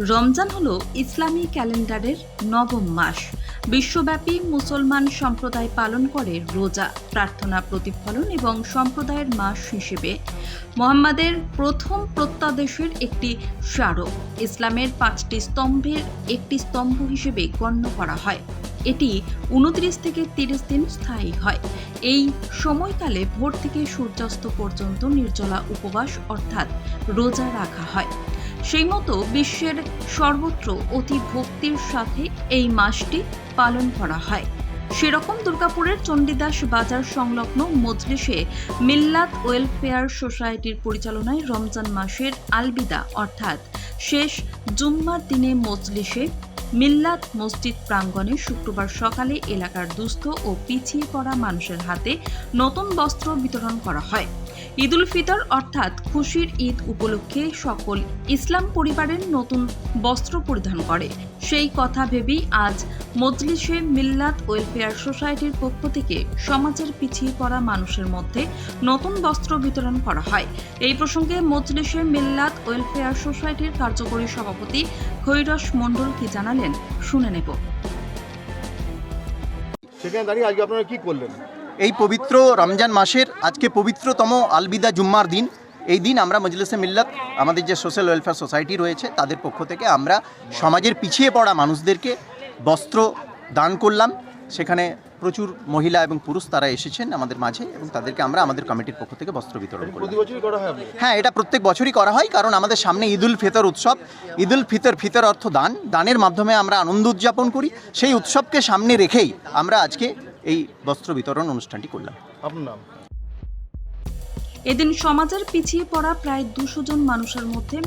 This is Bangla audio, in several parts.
রমজান হলো ইসলামী ক্যালেন্ডারের নবম মাস। বিশ্বব্যাপী মুসলমান সম্প্রদায় পালন করে রোজা, প্রার্থনা, প্রতিফলন এবং সম্প্রদায়ের মাস হিসেবে মোহাম্মদের প্রথম প্রত্যাদেশের একটি স্মারক। ইসলামের পাঁচটি স্তম্ভের একটি স্তম্ভ হিসেবে গণ্য করা হয়। এটি উনত্রিশ থেকে তিরিশ দিন স্থায়ী হয়। এই সময়কালে ভোর থেকে সূর্যাস্ত পর্যন্ত নির্জলা উপবাস অর্থাৎ রোজা রাখা হয়। সেই মতো বিশ্বের সর্বত্র অতি ভক্তির সাথে এই মাসটি পালন করা হয়। সেরকম দুর্গাপুরের চণ্ডীদাস বাজার সংলগ্ন মজলিসে মিল্লাত ওয়েলফেয়ার সোসাইটির পরিচালনায় রমজান মাসের আলবিদা, অর্থাৎ শেষ জুম্মার দিনে মজলিসে মিল্লাত মসজিদ প্রাঙ্গণে শুক্রবার সকালে এলাকার দুস্থ ও পিছিয়ে পড়া মানুষের হাতে নতুন বস্ত্র বিতরণ করা হয়। ঈদুল ফিতর অর্থাৎ খুশির ঈদ উপলক্ষে সকল ইসলাম পরিবারের নতুন বস্ত্র পরিধান করে। সেই কথা ভেবেই আজ মজলিসে মিল্লাত ওয়েলফেয়ার সোসাইটির পক্ষ থেকে সমাজের পিছিয়ে পড়া মানুষের মধ্যে নতুন বস্ত্র বিতরণ করা হয়। এই প্রসঙ্গে মজলিসে মিল্লাত ওয়েলফেয়ার সোসাইটির কার্যকরী সভাপতি কৈরস মণ্ডল কি জানালেন শুনে নেব। সেখানে দাঁড়িয়ে আজকে আপনারা কি করলেন? এই পবিত্র রমজান মাসের আজকে পবিত্রতম আলবিদা জুম্মার দিন। এই দিন আমরা মজলিসে মিল্লাত আমাদের যে সোশ্যাল ওয়েলফেয়ার সোসাইটি রয়েছে তাদের পক্ষ থেকে আমরা সমাজের পিছিয়ে পড়া মানুষদেরকে বস্ত্র দান করলাম। সেখানে প্রচুর মহিলা এবং পুরুষ তারা এসেছেন আমাদের মাঝে এবং তাদেরকে আমরা আমাদের কমিটির পক্ষ থেকে বস্ত্র বিতরণ করা? হ্যাঁ এটা প্রত্যেক বছরই করা হয় কারণ আমাদের সামনে ঈদুল ফিতর উৎসব। ঈদুল ফিতর ফিতর অর্থ দান। দানের মাধ্যমে আমরা আনন্দ উদযাপন করি। সেই উৎসবকে সামনে রেখেই আমরা আজকে এই বস্ত্র বিতরণ অনুষ্ঠানটি করলাম। আপনার নাম? এদিন সমাজের পিছিয়ে পড়া প্রায় দুশো জন মানুষের মধ্যে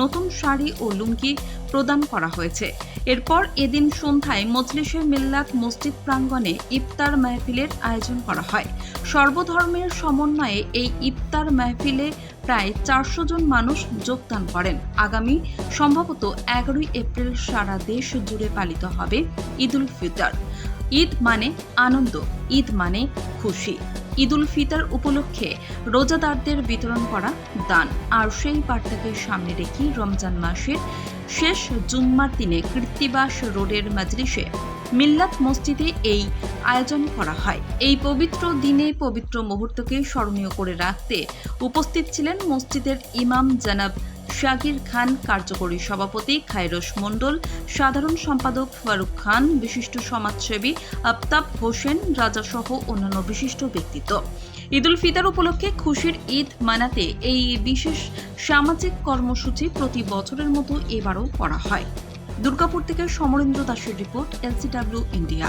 নতুন শাড়ি ও লুঙ্গি প্রদান করা হয়েছে। এরপর এদিন সন্ধ্যায় মজলিসের মিল্লাত মসজিদ প্রাঙ্গণে ইফতার মাহফিলের আয়োজন করা হয়। সর্বধর্মের সমন্বয়ে এই ইফতার মাহফিলে প্রায় চারশো জন মানুষ যোগদান করেন। আগামী সম্ভবত এগারোই এপ্রিল সারা দেশ জুড়ে পালিত হবে ঈদুল ফিতর। ঈদ মানে আনন্দ, ঈদ মানে খুশি। ঈদুল ফিতর উপলক্ষে রোজাদারদের বিতরণ করা দান। আর সেই বার্তাকে সামনে রেখে রমজান মাসের শেষ জুম্মার দিনে কৃত্তিবাস রোডের মাজলিসে মিল্লাত মসজিদে এই আয়োজন করা হয়। এই পবিত্র দিনে পবিত্র মুহূর্তকে স্মরণীয় করে রাখতে উপস্থিত ছিলেন মসজিদের ইমাম জানাব শাকির খান কার্যকরী সভাপতি খায়রস মণ্ডল, সাধারণ সম্পাদক ফারুক খান, বিশিষ্ট সমাজসেবী আফতাব হোসেন রাজাসহ অন্যান্য বিশিষ্ট ব্যক্তিত্ব। ঈদুল ফিতর উপলক্ষে খুশির ঈদ মানাতে এই বিশেষ সামাজিক কর্মসূচি প্রতি বছরের মতো এবারও করা হয়। দুর্গাপুর থেকে সমরেন্দ্র দাসের রিপোর্ট, এলসিডব্লিউ ইন্ডিয়া।